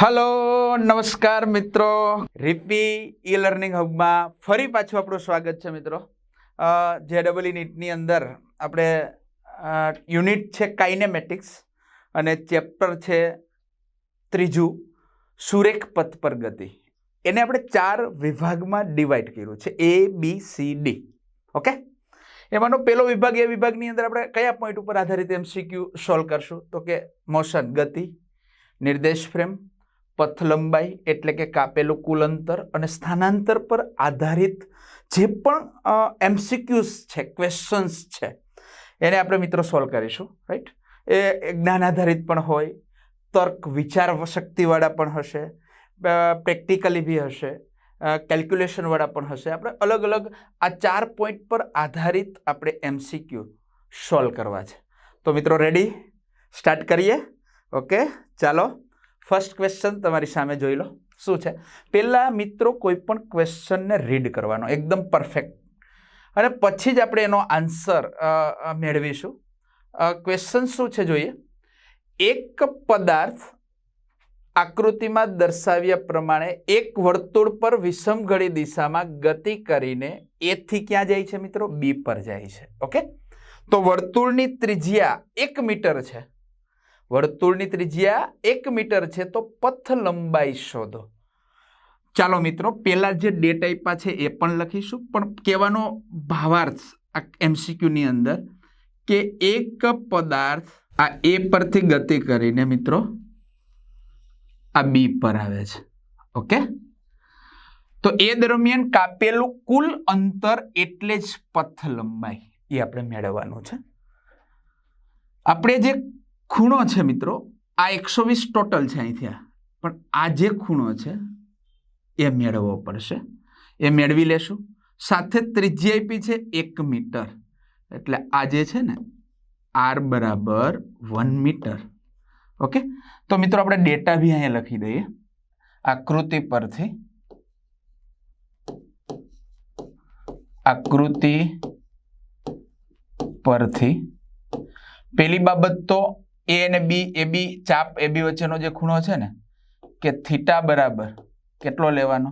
Hello, નમસ્કાર મિત્રો. રિપી e learning હબમાં ફરી પાછું આપણું સ્વાગત છે મિત્રો. જે ડબલ નીટની અંદર આપણે યુનિટ છે કાઇનેમેટિક્સ અને ચેપ્ટર છે ત્રીજું, સુરેખ પથ પર ગતિ. એને આપણે ચાર વિભાગમાં ડિવાઈડ કર્યું છે A B C D okay એમાંનો પહેલો વિભાગ, એ વિભાગની અંદર આપણે કયા પોઈન્ટ ઉપર આધારિત એમસીક્યુ સોલ્વ કરશું? તો કે મોશન ગતિ, નિર્દેશ ફ્રેમ પથ લંબાઈ, એટલે કે કાપેલું કુલ અંતર અને સ્થાનાંતર પર આધારિત જે પણ એમસીક્યુઝ છે ક્વેશ્ચન્સ છે, એને આપણે મિત્રો સોલ્વ કરીશું રાઈટ એ જ્ઞાન આધારિત પણ હોય, તર્ક વિચાર શક્તિવાળા પણ હશે પ્રેક્ટિકલી બી હશે કેલ્ક્યુલેશનવાળા પણ હશે. આપણે અલગ અલગ આ ચાર પોઈન્ટ પર આધારિત આપણે એમસીક્યુ સોલ્વ કરવા છે. તો મિત્રો રેડી સ્ટાર્ટ કરીએ? ઓકે ચાલો. ફર્સ્ટ ક્વેશ્ચન તમારી સામે જોઈ લો. શું છે? પહેલાં મિત્રો કોઈ પણ ક્વેશ્ચનને રીડ કરવાનો. એકદમ પરફેક્ટ અને પછી જ આપણે એનો આન્સર મેળવીશું. ક્વેશ્ચન શું છે જોઈએ? એક પદાર્થ આકૃતિમાં દર્શાવ્યા પ્રમાણે એક વર્તુળ પર વિષમઘડી દિશામાં ગતિ કરીને એથી ક્યાં જાય છે મિત્રો? બી પર જાય છે. ઓકે તો વર્તુળની ત્રિજ્યા એક મીટર છે. વર્તુળની ત્રિજ્યા એક મીટર છે તો પથ લંબાઈ શોધો. ચાલો મિત્રો, પહેલાં જે ડે આપ્યા છે એ પણ લખીશું. પણ કહેવાનો ભાવાર્થ આ એમસીક્યુની અંદર કે એક પદાર્થ આ એ પરથી ગતિ કરીને મિત્રો આ બી પર આવે છે. ઓકે? તો એ દરમિયાન કાપેલું કુલ અંતર એટલે જ પથ લંબાઈ એ આપણે મેળવવાનું છે. આપણે જે ખૂણો છે મિત્રો, આ એકસો વીસ ટોટલ છે અહીંથી આ. પણ આ જે ખૂણો છે, એ મેળવવો પડશે. એ મેળવી લેશું. સાથે ત્રીજી આપી છે એક મીટર. એટલે આ જે છે ને, આર બરાબર વન મીટર. ઓકે? તો મિત્રો આપણે ડેટા બી અહીંયા લખી દઈએ. આકૃતિ પરથી આકૃતિ પરથી પેલી બાબત તો એ અને બી, એ બી ચાપ, એ બી વચ્ચેનો જે ખૂણો છે ને, કે થીટા બરાબર કેટલો લેવાનો?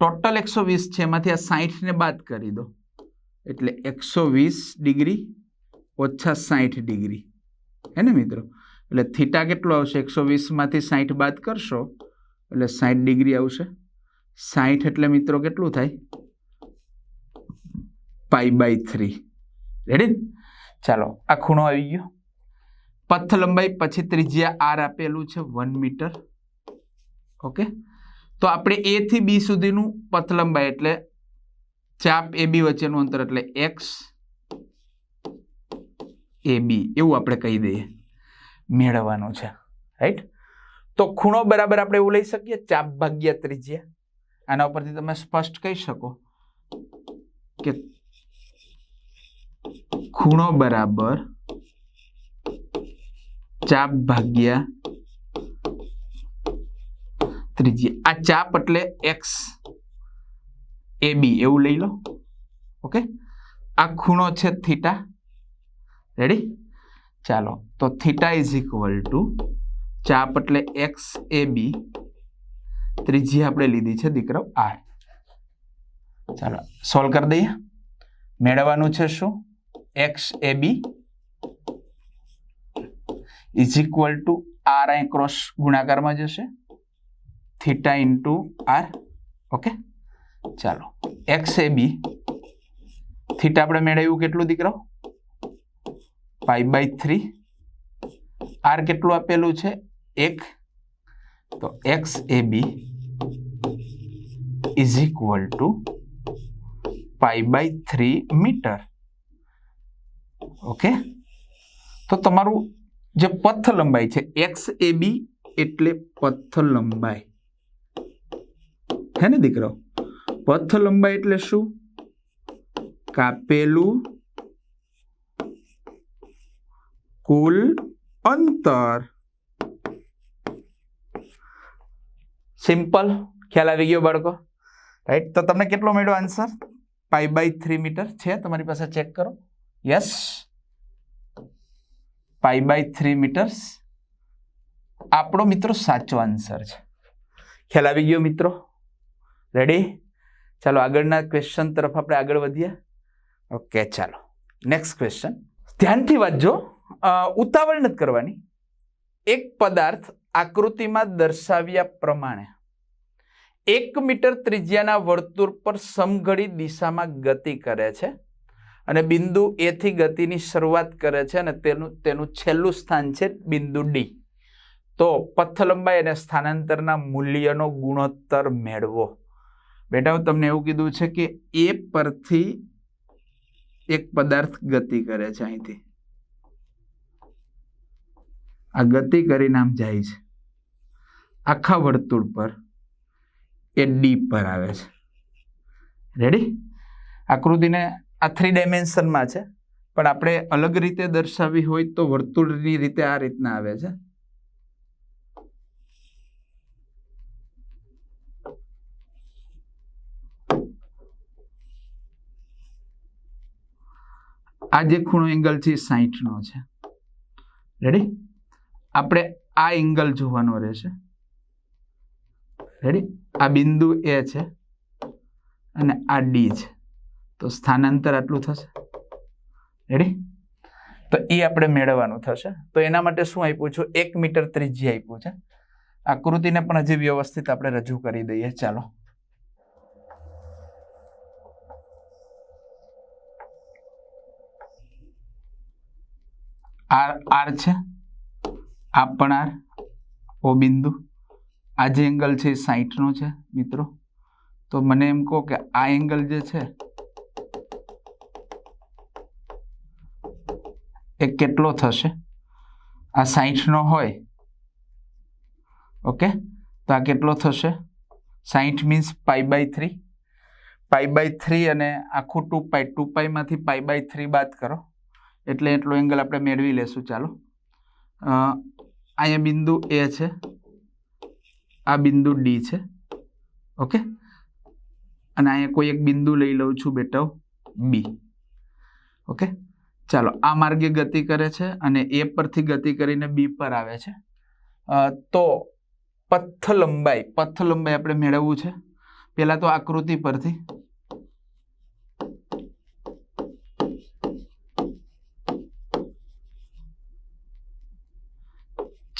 ટોટલ એકસો વીસ છે, એમાંથી આ સાહીઠને બાદ કરી દો. એટલે એકસો વીસ ડિગ્રી ઓછા સાહીઠ ડિગ્રી. હે ને મિત્રો? એટલે થીટા કેટલો આવશે? એકસો વીસમાંથી સાઠ બાદ કરશો, એટલે સાઠ ડિગ્રી આવશે. સાઠ એટલે મિત્રો કેટલું થાય? પાઈ બાય થ્રી. રેડી ચાલો, આ ખૂણો આવી ગયો. પથ લંબાઈ પછી ત્રિજ્યા આર આપેલું છે વન મીટર ઓકે તો આપણે એ થી બી સુધીનું પથ લંબાઈ એટલે ચાપ એ બી વચ્ચેનું અંતર એટલે એક્સ એ બી એવું આપણે કહી દઈએ. મેળવવાનું છે. રાઈટ તો ખૂણો બરાબર આપણે એવું લઈ શકીએ, ચાપ ભાગ્યા ત્રિજ્યા. આના ઉપરથી તમે સ્પષ્ટ કહી શકો કે ખૂણો બરાબર ચાપ ભાગ્યા ત્રિજ્યા. આ ચાપ એટલે એક્સ એ બી એવું લઈ લો. ઓકે આ ખૂણો છે થીટા રેડી ચાલો, તો થીટા ઇઝ ઇક્વલ ટુ ચાપ એટલે એક્સ એ બી ત્રીજી આપણે લીધી છે દીકરો આર ચાલો સોલ્વ કરી દઈએ. મેળવવાનું છે શું? X A B is equal to R અહીં ક્રોસ ગુણાકારમાં જશે. થીટા ઇન્ટુ આર ઓકે ચાલો એક્સ એ બી થીટા આપણે મેળવ્યું કેટલું દીકરો? પાઈ બાય થ્રી આર કેટલું આપેલું છે? એક. તો X A B is equal to pi by three metre okay તો તમારું જે પથ લંબાઈ છે એક્સ એ બી એટલે પથ લંબાઈ. હે ને દીકરો? પથ લંબાઈ એટલે શું? કાપેલું કુલ અંતર. સિમ્પલ ખ્યાલ આવી ગયો બાળકો? રાઈટ તો તમને કેટલો મળ્યો answer pi by three metre છે તમારી પાસે ચેક કરો. Yes pi by three metres આપણો મિત્રો સાચો આન્સર છે. ખ્યાલ આવી ગયો મિત્રો? રેડી ચાલો આગળના ક્વેશ્ચન તરફ આપણે આગળ વધીએ. ઓકે ચાલો. નેક્સ્ટ ક્વેશ્ચન ધ્યાનથી વાંચજો. ઉતાવળ નથી કરવાની. એક પદાર્થ આકૃતિમાં દર્શાવ્યા પ્રમાણે એક મીટર ત્રિજ્યાના વર્તુળ પર સમઘડી દિશામાં ગતિ કરે છે અને બિંદુ એથી ગતિની શરૂઆત કરે છે અને તેનું તેનું છેલ્લું સ્થાન છે બિંદુ ડી તો પથ્થલંબાઈ અને સ્થાનાંતરના મૂલ્યનો ગુણોત્તર મેળવો. બેટા, હું તમને એવું કીધું છે કે એ પરથી એક પદાર્થ ગતિ કરે છે અહીંથી. આ ગતિ કરીને આમ જાય છે. આખા વર્તુળ પર એ ડી પર આવે છે. રેડી આકૃતિને આ થ્રી ડાયમેન્શનમાં છે. પણ આપણે અલગ રીતે દર્શાવી હોય તો વર્તુળની રીતે આ રીતના આવે છે. આ જે ખૂણો એંગલ છે એ 60 નો છે. રેડી આપણે આ એંગલ જોવાનો રહેશે. રેડી આ બિંદુ એ છે અને આ ડી છે. તો સ્થાનાંતર આટલું થશે. રેડી તો એ આપણે મેળવવાનું થશે. તો એના માટે શું આપ્યું છું? એક મીટર ત્રિજ્યા આપ્યું છે. આકૃતિને પણ હજી વ્યવસ્થિત આપણે રજૂ કરી દઈએ. ચાલો. આર આર છે. આ પણ આર ઓ બિંદુ. આ જે એંગલ છે એ 60 છે, મિત્રો. તો મને એમ કહો કે આ એંગલ જે છે, એ કેટલો થશે? આ 60 હોય, ઓકે? તો આ કેટલો થશે? 60 means pi by three pi by three અને આખું ટુ પાઈ ટુ પાઈમાંથી પાઈ બાય થ્રી બાદ કરો. એટલે એટલો એંગલ આપણે મેળવી લેશું. ચાલો. અહીંયા બિંદુ એ છે. આ બિંદુ ડી છે. ઓકે? અને અહીંયા કોઈ એક બિંદુ લઈ લઉં છું બેટા, બી. ઓકે? ચાલો, આ માર્ગે ગતિ કરે છે અને એ પરથી ગતિ કરીને બી પર આવે છે. તો પથ લંબાઈ પથ લંબાઈ આપણે મેળવવું છે. પહેલાં તો આકૃતિ પરથી.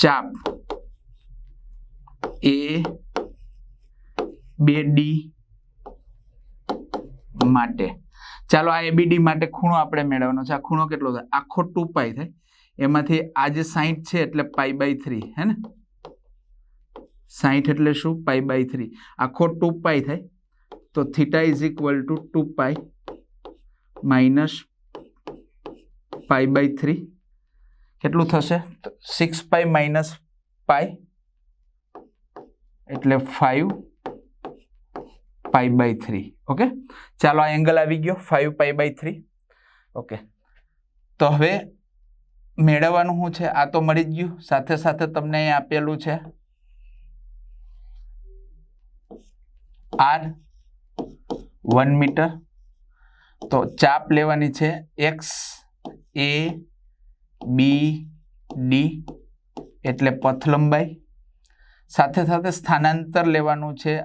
ચાપ. એ બે ડી માટે. ચાલો આ એબીડી માટે ખૂણો આપણે મેળવવાનો છે. આ ખૂણો કેટલો થાય? આખો ટુ પાઈ થાય. એમાંથી આ જે સાહીઠ છે એટલે પાઈ બાય થ્રી, હે ને? સાહીઠ એટલે શું? Pi by three. આખો ટુ પાઈ થાય. તો theta is equal to two pi minus pi by three. કેટલું થશે? સિક્સ પાઈ માઇનસ પાઈ એટલે five pi by three okay ચાલો, આ એંગલ આવી ગયો. Five pi by three okay તો હવે મેળવવાનું શું છે? આ તો મળી જ ગયું. સાથે સાથે તમને અહીં આપેલું છે આર વન મીટર તો ચાપ લેવાની છે એક્સ એ બી, ડી એટલે પથ લંબાઈ. સાથે સાથે સ્થાનાંતર લેવાનું છે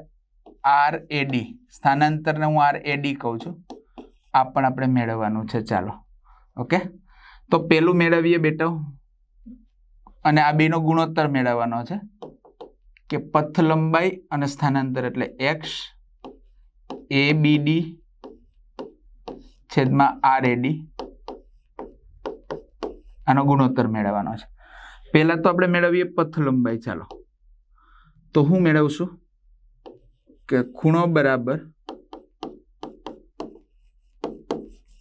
આર એ ડી. સ્થાનાંતરને હું આર એ ડી કહું છું. આ પણ આપણે મેળવવાનું છે, ચાલો. ઓકે? તો પેલું મેળવીએ બેટો. અને આ બેનો ગુણોત્તર મેળવવાનો છે. કે પથ લંબાઈ અને સ્થાનાંતર એટલે એક્સ, એ બી ડી છેદમાં આર એ ડી. આનો ગુણોત્તર મેળવવાનો છે. પહેલાં તો આપણે મેળવીએ પથ લંબાઈ, ચાલો. તો હું મેળવું છું કે ખૂણો બરાબર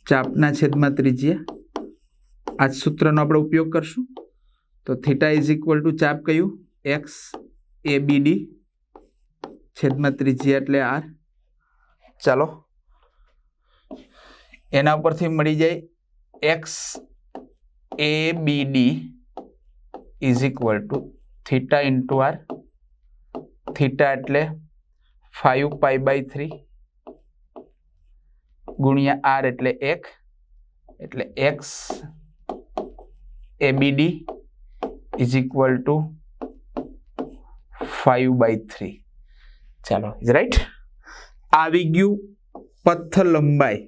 ચાપના છેદમાં ત્રિજ્યા. આ સૂત્રનો આપણે ઉપયોગ કરશું. તો થીટા ઇઝ ઇક્વલ ટુ ચાપ કયું? એક્સ, એ, બી, ડી, છેદમાં ત્રિજ્યા એટલે આર. ચાલો. એના ઉપરથી મળી જાય X A B D is equal to theta into R theta એટલે ફાઈવ પાઈ બાય થ્રી ગુણ્યા આર એટલે એક. એટલે X ABD is equal to five by three ચાલો ઇઝ રાઈટ આવી ગયું પથ્થર લંબાઈ.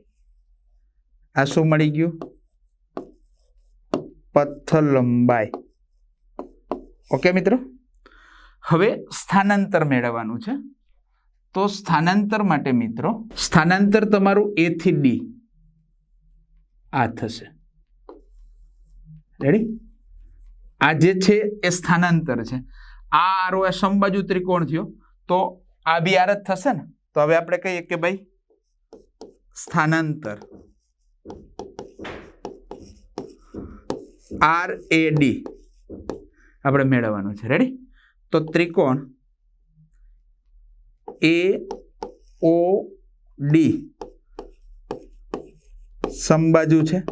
આ શું મળી ગયું? પથ લંબાઈ ઓકે મિત્રો? હવે સ્થાનાંતર મેળવવાનું છે. તો સ્થાનાંતર માટે મિત્રો, સ્થાનાંતર તમારું એ થી ડી આ થશે. રેડી આ જે છે એ સ્થાનાંતર છે. આ આરો એ સમબાજુ ત્રિકોણ થયો. તો આ બી આર જ થશે ને? તો હવે આપણે કહીએ કે ભાઈ, સ્થાનાંતર. આર એ ડી આપણે મેળવવાનું છે. રેડી તો ત્રિકોણ એ ઓ ડી સમબાજુ છે.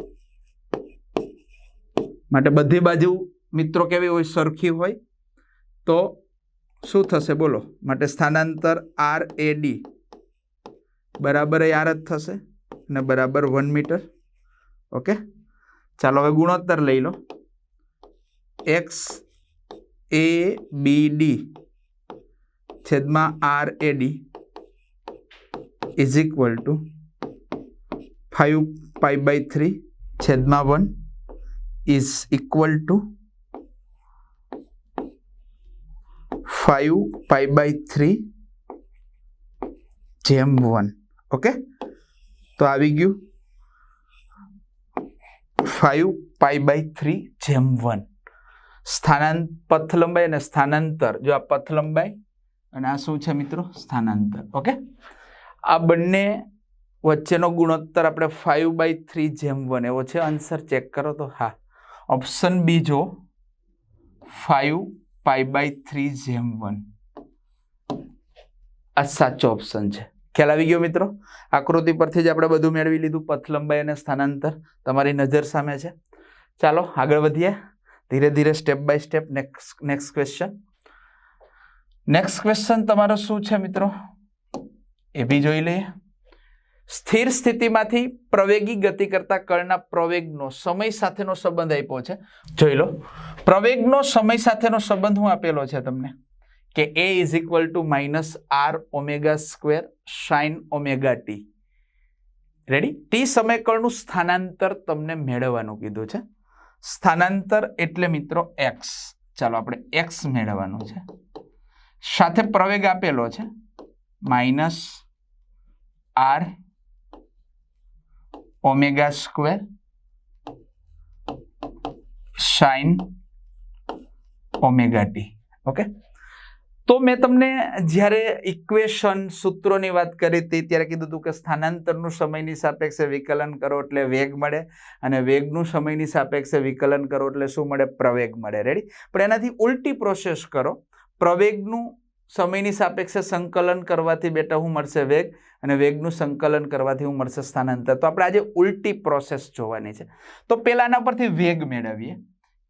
માટે બધી બાજુ મિત્રો કેવી હોય? સરખી હોય. તો શું થશે? બોલો. માટે સ્થાનાંતર આર એ ડી બરાબર આર જ થશે. અને બરાબર વન મીટર ઓકે ચાલો હવે ગુણોત્તર લઈ લો. એક્સ એ બી ડી છેદમાં R A D is equal to five pi by three છેદમાં one is equal to five pi by three જેમ વન ઓકે તો આવી ગયું. ફાઇવ પાઈ બાય થ્રી જેમ વન સ્થાનાંત પથ લંબાઈ અને સ્થાનાંતર. જો આ પથ લંબાઈ અને આ શું છે મિત્રો? સ્થાનાંતર. ઓકે? આ બંને વચ્ચેનો ગુણોત્તર આપણે ફાઇવ બાય થ્રી જેમ વન એવો છે? આન્સર ચેક કરો તો હા. ઓપ્શન બી જો ફાઇવ પાઈ બાય થ્રી જેમ વન આ સાચો ઓપ્શન છે. ખ્યાલ આવી ગયો મિત્રો? આકૃતિ પરથી જ આપણે બધું મેળવી લીધું. પથ લંબાઈ અને સ્થાનાંતર તમારી નજર સામે છે. ચાલો, આગળ વધીએ. ધીરે ધીરે step by step next next question next question તમારો શું છે મિત્રો? એ બી જોઈ લઈએ. સ્થિર સ્થિતિમાંથી પ્રવેગી ગતિ કરતા કળના પ્રવેગનો સમય સાથેનો સંબંધ આપ્યો છે. જોઈ લો. પ્રવેગનો સમય સાથેનો સંબંધ હું આપેલો છે તમને. કે a is equal to minus r omega square sine omega t ready t સમયકળનું સ્થાનાંતર તમને મેળવવાનું કીધું છે. સ્થાનાંતર એટલે મિત્રો એક્સ ચાલો આપણે એક્સ મેળવવાનું છે. સાથે પ્રવેગ આપેલો છે. Minus r omega square sine omega t okay તો મેં તમને જ્યારે ઇક્વેશન સૂત્રોની વાત કરી હતી, ત્યારે કીધું હતું કે સ્થાનાંતરનું સમયની સાપેક્ષે વિકલન કરો એટલે વેગ મળે અને વેગનું સમયની સાપેક્ષે વિકલન કરો એટલે શું મળે? પ્રવેગ મળે. રેડી પણ એનાથી ઉલટી પ્રોસેસ કરો. પ્રવેગનું સમયની સાપેક્ષે સંકલન કરવાથી બેટા હું મળશે? વેગ. અને વેગનું સંકલન કરવાથી હું મળશે? સ્થાનાંતર. તો આપણે આજે ઉલટી પ્રોસેસ જોવાની છે. તો પહેલાંના પરથી વેગ મેળવીએ.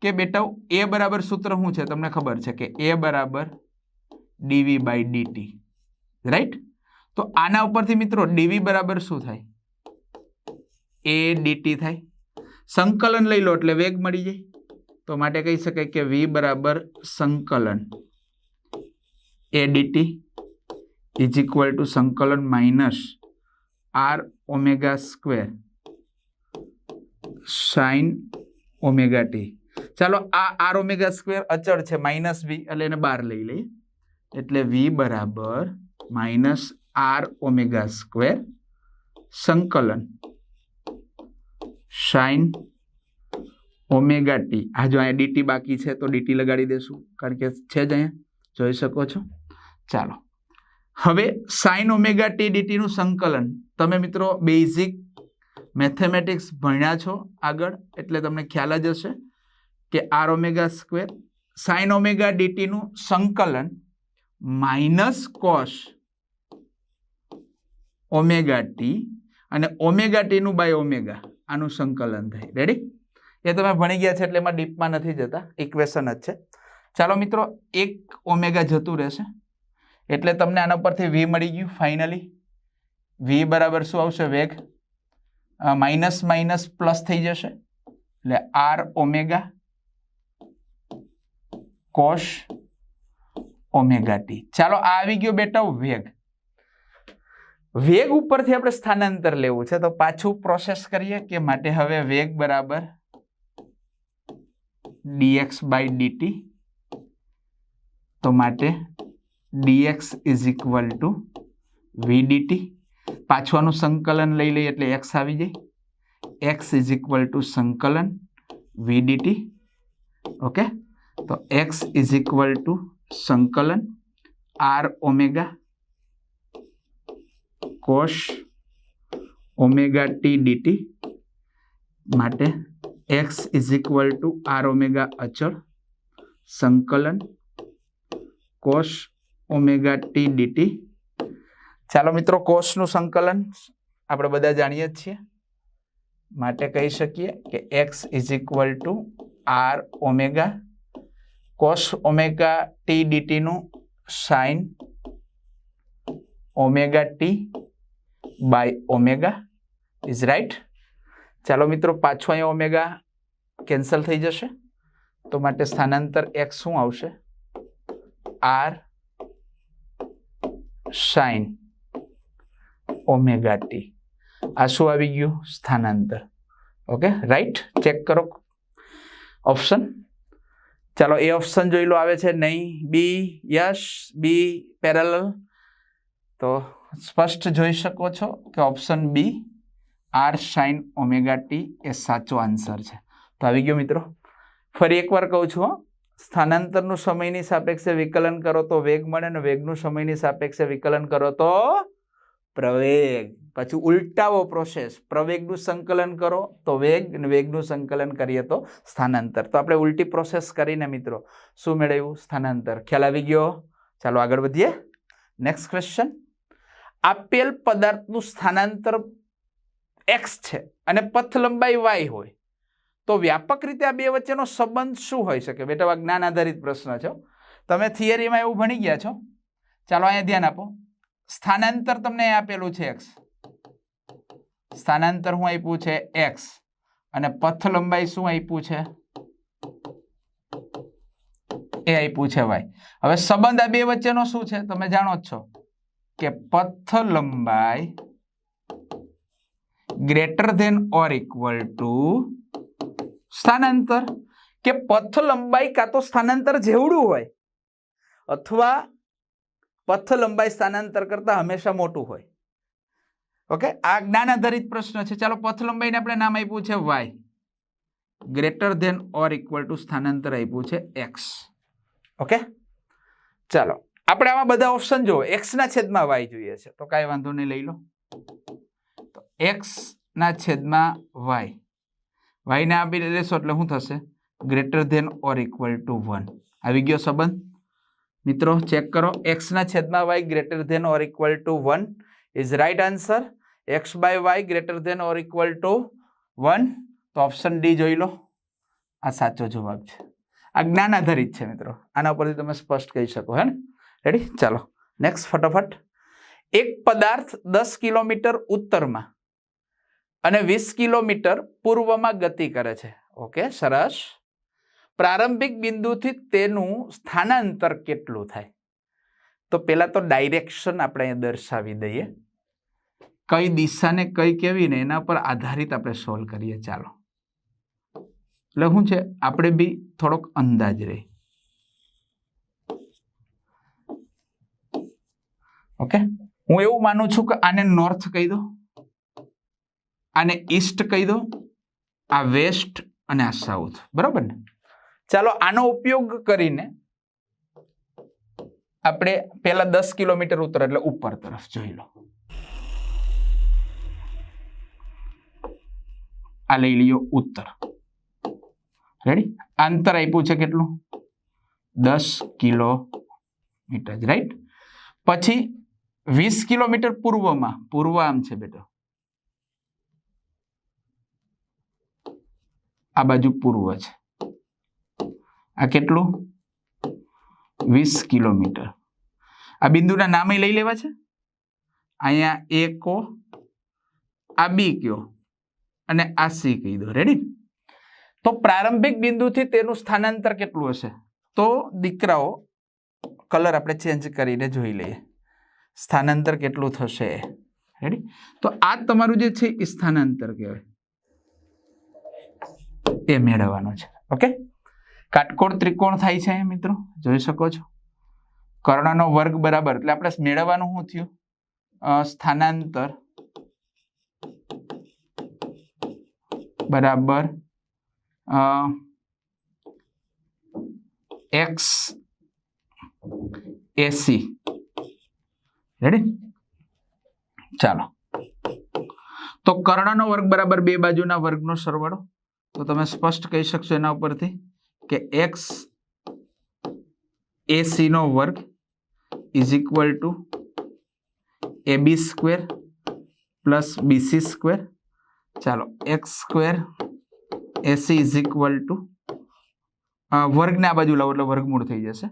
કે બેટા, એ બરાબર સૂત્ર શું છે? તમને ખબર છે કે એ બરાબર ડીવી બાય ડીટી. રાઈટ તો આના ઉપરથી મિત્રો ડીવી બરાબર શું થાય? એ ડીટી થાય. સંકલન લઈ લો એટલે વેગ મળી જાય. તો માટે કહી શકાય કે વી બરાબર સંકલન. A dt is equal to સંકલન minus r omega square sine omega t ચાલો આ આર ઓમેગા સ્ક્વેર અચળ છે માઇનસ વી એટલે એને બહાર લઈ લઈએ. એટલે વી બરાબર માઇનસ આર ઓમેગા સ્ક્વેર સંકલન. સાઇન ઓમેગા ટી આ જો અહીંયા ડીટી બાકી છે તો ડીટી લગાડી દેશું. કારણ કે છે જ અહીંયા. જોઈ શકો છો? ચાલો. હવે સાઇન ઓમેગા ટી ડીટીનું સંકલન. તમે મિત્રો બેઝિક મેથેમેટિક્સ ભણ્યા છો આગળ, એટલે તમને ખ્યાલ જ હશે કે r omega square sine omega ડીટીનું સંકલન માઇનસ કોસ ઓમેગા ટી અને ઓમેગા ટીનું બાય ઓમેગા, આનું સંકલન થાય. રેડી એ તમે ભણી ગયા છે એટલે એમાં ડીપમાં નથી જતા. ઇક્વેશન જ છે. ચાલો મિત્રો, એક ઓમેગા જતું રહેશે. એટલે તમને આના પરથી વી મળી ગયું ફાઇનલી વી બરાબર શું આવશે? વેગ. માઇનસ માઇનસ પ્લસ થઈ જશે. એટલે r omega cos omega t. ચાલો આવી ગયો બેટા વેગ. વેગ ઉપરથી આપણે સ્થાનાંતર લેવું છે, તો પાછું પ્રોસેસ કરીએ કે માટે હવે વેગ બરાબર dx બાય dt. તો માટે dx is equal to v dt પાછું આનું સંકલન લઈ લઈએ એટલે એક્સ આવી જાય. એક્સ ઇઝ ઇક્વલ ટુ સંકલન વીડીટી ઓકે તો એક્સ ઇઝ ઇક્વલ ટુ સંકલન r omega cos omega t dt માટે x is equal to r omega અચળ, સંકલન કોશ ઓમેગા ટી ડીટી ચાલો મિત્રો કોષનું સંકલન આપણે બધા જાણીએ જ છીએ. માટે કહી શકીએ કે x is equal to r omega cos omega t ડીટીનું sine omega t by omega. Is right ચાલો મિત્રો, પાછું અહીંયા ઓમેગા કેન્સલ થઈ જશે. તો માટે સ્થાનાંતર એક્સ શું આવશે? R sine omega t. આ શું આવી ગયું? સ્થાનાંતર. ઓકે રાઈટ ચેક કરો. ઓપ્શન ચાલો એ ઓપ્શન જોઈ લો, આવે છે નહીં, બી યસ બી પેરેલલ તો સ્પષ્ટ જોઈ શકો છો કે option B, r sine omega t એ સાચો આન્સર છે તો આવી ગયો મિત્રો ફરી એકવાર કહું છું. સ્થાનાંતરનું સમયની સાપેક્ષે વિકલન કરો તો વેગ મળે અને વેગનું સમયની સાપેક્ષે વિકલન કરો તો પ્રવેગ પછી ઉલટાવો પ્રોસેસ પ્રવેગનું સંકલન કરો તો વેગ અને વેગનું સંકલન કરીએ તો સ્થાનાંતર. તો આપણે ઉલટી પ્રોસેસ કરીને મિત્રો, શું મેળવ્યું? સ્થાનાંતર. ખ્યાલ આવી ગયો? ચાલો આગળ વધીએ. નેક્સ્ટ ક્વેશ્ચન આપેલ પદાર્થનું સ્થાનાંતર એક્સ છે અને પથ લંબાઈ વાય હોય. તો વ્યાપક રીતે આ બે વચ્ચેનો સંબંધ શું હોઈ શકે? બેટા જ્ઞાન આધારિત પ્રશ્ન છે તમે થિયરીમાં એવું ભણી ગયા છો? ચાલો અહીંયા ધ્યાન આપો. સ્થાનાંતર તમને આપેલું છે એક્સ સ્થાનાંતર શું આપ્યું છે એક્સ અને પથ લંબાઈ શું આપ્યું છે? એ આપ્યું છે વાય હવે સંબંધ આ બે વચ્ચેનો શું છે? તમે જાણો જ છો કે પથ લંબાઈ greater than or equal to સ્થાનાંતર. કે પથ લંબાઈ કાં તો સ્થાનાંતર જેવડું હોય અથવા પથ લંબાઈ સ્થાનાંતર કરતા હંમેશા મોટું હોય. ઓકે? આ જ્ઞાન આધારિત પ્રશ્ન છે. ચાલો પથ લંબાઈને આપણે નામ આપ્યું છે y greater than or equal to સ્થાનાંતર આપ્યું છે એક્સ ઓકે? ચાલો. આપણે આમાં બધા ઓપ્શન જુઓ. એક્સ ના છેદમાં વાય જોઈએ છે. તો કાંઈ વાંધો નહીં, લઈ લો. તો એક્સ ના છેદમાં વાય વાયને આપી લેશો એટલે શું થશે? Greater than or equal to one. આવી ગયો સંબંધ? મિત્રો ચેક કરો. એક્સ ના છેદમાં y greater than or equal to one is right answer x by y greater than or equal to one તો ઓપ્શન ડી જોઈ લો. આ સાચો જવાબ છે. આ જ્ઞાન આધારિત છે મિત્રો. આના પરથી તમે સ્પષ્ટ કહી શકો, હે ને? રેડી ચાલો. નેક્સ્ટ ફટાફટ. એક પદાર્થ દસ કિલોમીટર ઉત્તરમાં અને વીસ કિલોમીટર પૂર્વમાં ગતિ કરે છે. ઓકે સરસ. પ્રારંભિક બિંદુથી તેનું સ્થાનાંતર કેટલું થાય? તો પહેલાં તો ડાયરેક્શન આપણે અહીંયા દર્શાવી દઈએ. કઈ દિશાને કઈ કેવી ને એના પર આધારિત આપણે સોલ્વ કરીએ. ચાલો. એટલે શું છે? આપણે બી થોડોક અંદાજ રહી. ઓકે? હું એવું માનું છું કે આને નોર્થ કહી દો. આને ઈસ્ટ કહી દો. આ વેસ્ટ અને આ સાઉથ. બરાબર ને? ચાલો આનો ઉપયોગ કરીને આપણે પહેલા દસ કિલોમીટર ઉત્તર એટલે ઉપર તરફ જોઈ લો. આ લઈ લ્યો ઉત્તર. રેડી અંતર આપ્યું છે કેટલું? દસ કિલોમીટર રાઈટ પછી વીસ કિલોમીટર પૂર્વમાં, પૂર્વ આમ છે બેટા. આ બાજુ પૂર્વ છે. આ કેટલું? વીસ કિલોમીટર. આ બિંદુના નામે લઈ લેવા છે? અહીંયા એ કો, આ બી કયો, અને આ સી કહી દો. રેડી તો પ્રારંભિક બિંદુથી તેનું સ્થાનાંતર કેટલું હશે? તો દીકરાઓ કલર આપણે ચેન્જ કરીને જોઈ લઈએ. સ્થાનાંતર કેટલું થશે? રેડી તો આ તમારું જે છે એ સ્થાનાંતર કહેવાય. એ મેળવવાનો છે. ઓકે કાટકોણ ત્રિકોણ થાય છે, મિત્રો? જોઈ શકો છો? કર્ણનો વર્ગ બરાબર. એટલે આપણે મેળવવાનું શું થયું? સ્થાનાંતર. બરાબર. એક્સ એસી રેડી ચાલો. તો કર્ણનો વર્ગ બરાબર બે બાજુના વર્ગનો સરવાળો. તો તમે સ્પષ્ટ કહી શકશો એના ઉપરથી. કે એક્સ એસીનો વર્ગ is equal to A B square plus BC square ચાલો x square AC is equal to વર્ગને આ બાજુ લાવો એટલે વર્ગમૂળ થઈ જશે.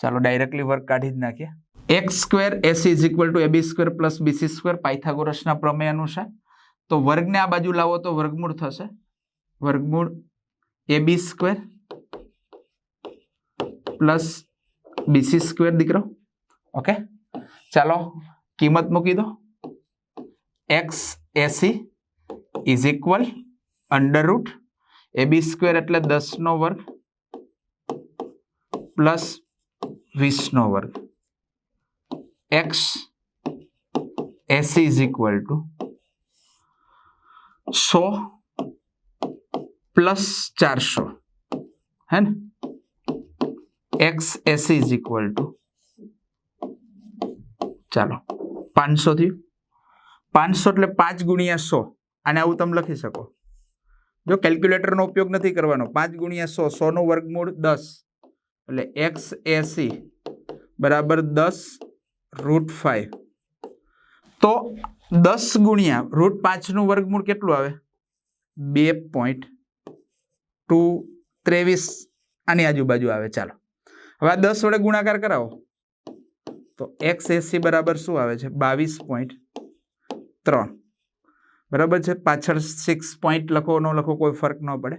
ચાલો ડાયરેક્ટલી વર્ગ કાઢી જ નાખીએ. X square AC is equal to A B square plus BC square પાયથાગોરસના પ્રમેય અનુસાર. તો વર્ગને આ બાજુ લાવો તો વર્ગમૂળ થશે. વર્ગમૂળ A B square plus BC square દીકરો ઓકે ચાલો કિંમત મૂકી દો x AC is equal under root A B square એટલે દસનો વર્ગ પ્લસ વીસનો વર્ગ x AC is equal to so plus ચારસો હે ને x AC is equal to ચાલો, પાંચસો થયું પાંચસો એટલે પાંચ ગુણ્યા સો અને આવું તમે લખી શકો. જો કેલ્ક્યુલેટરનો ઉપયોગ નથી કરવાનો, પાંચ ગુણ્યા સો સોનું વર્ગમૂળ દસ, એટલે એક્સ એસી બરાબર દસ રૂટ ફાઈવ તો દસ ગુણ્યા રૂટ પાંચનું વર્ગમૂળ કેટલું આવે? બે પોઈન્ટ ટુ ત્રેવીસ, આની આજુબાજુ આવે, ચાલો. હવે આ દસ વડે ગુણાકાર કરાવો. તો એક્સ એસી બરાબર શું આવે છે? બાવીસ પોઈન્ટ ત્રણ. બરાબર છે? પાછળ સિક્સ પોઈન્ટ લખો ન લખો કોઈ ફરક ન પડે.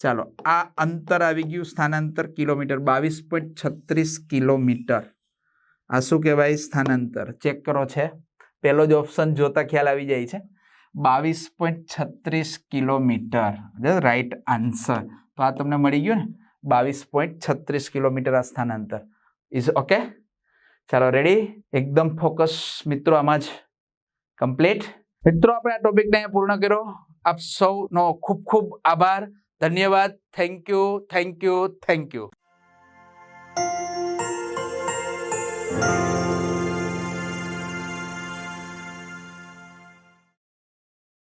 ચાલો, આ અંતર આવી ગયું સ્થાનાંતર કિલોમીટર, બાવીસ પોઈન્ટ છત્રીસ કિલોમીટર. આ શું કહેવાય? સ્થાનાંતર. ચેક કરો છે. પહેલો જ ઓપ્શન જોતા ખ્યાલ આવી જાય છે. બાવીસ પોઈન્ટ છત્રીસ કિલોમીટર. રાઈટ આન્સર તો આ તમને મળી ગયું ને? બાવીસ પોઈન્ટ છત્રીસ કિલોમીટર આ સ્થાનાંતર. ઇઝ ઓકે ચાલો રેડી એકદમ ફોકસ મિત્રો, આમાં જ કમ્પ્લીટ મિત્રો, આપણે આ ટોપિકને અહીંયા પૂર્ણ કર્યો. આપ સૌનો ખૂબ ખૂબ આભાર. ધન્યવાદ. Thank you thank you thank you